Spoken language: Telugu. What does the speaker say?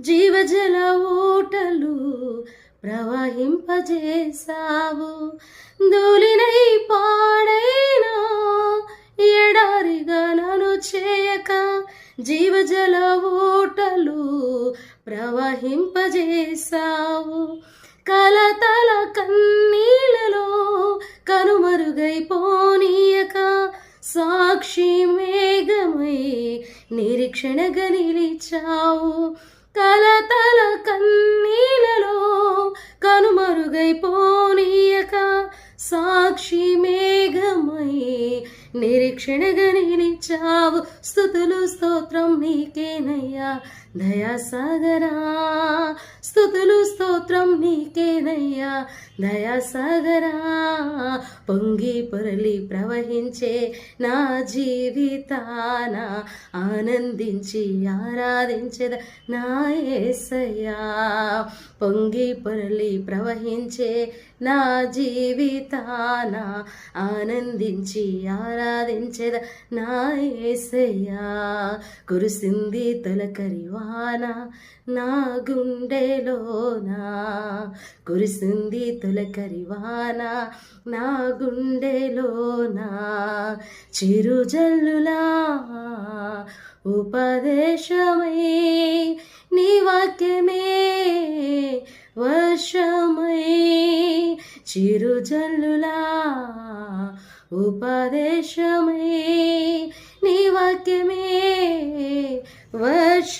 జీవజల ఊటలు ప్రవహింపజేశావు. ధూళినై పాడైనా ఎడారిగా చేయక జీవజల ఊటలు ప్రవహింపజేశావు. కలతల కన్నీళ్ళలో కనుమరుగైపోనీయక సాక్షి మేఘమై నిరీక్షణగా నిలిచావు. కలతల కన్నీలలో కనుమరుగైపోనీయక. సాక్షి మేఘమై నిరీక్షణగా నిలిచావు. స్థుతులు స్తోత్రం నీకేనయ్యా. దయాసాగరా స్థుతులు స్తోత్రం నీకేనయ్యా. దయాసాగరా పొంగి పొరలి ప్రవహించే నా జీవితాన ఆనందించి ఆరాధించద నా ఏసయ్యా. పొంగి పొరలి ప్రవహించే నా జీవితాన ఆనందించి ఆరాధించద నా ఏసయ్యా. కురిసింది వాన నా గుండెలోన? కురిసింది తొలకరి వాన నా గుండెలోనా? చిరుజల్లులా ఉపదేశమే నీ వాక్యమే వర్షమై చిరుజల్లులా ఉపదేశమే నీ వాక్యమే వర్ష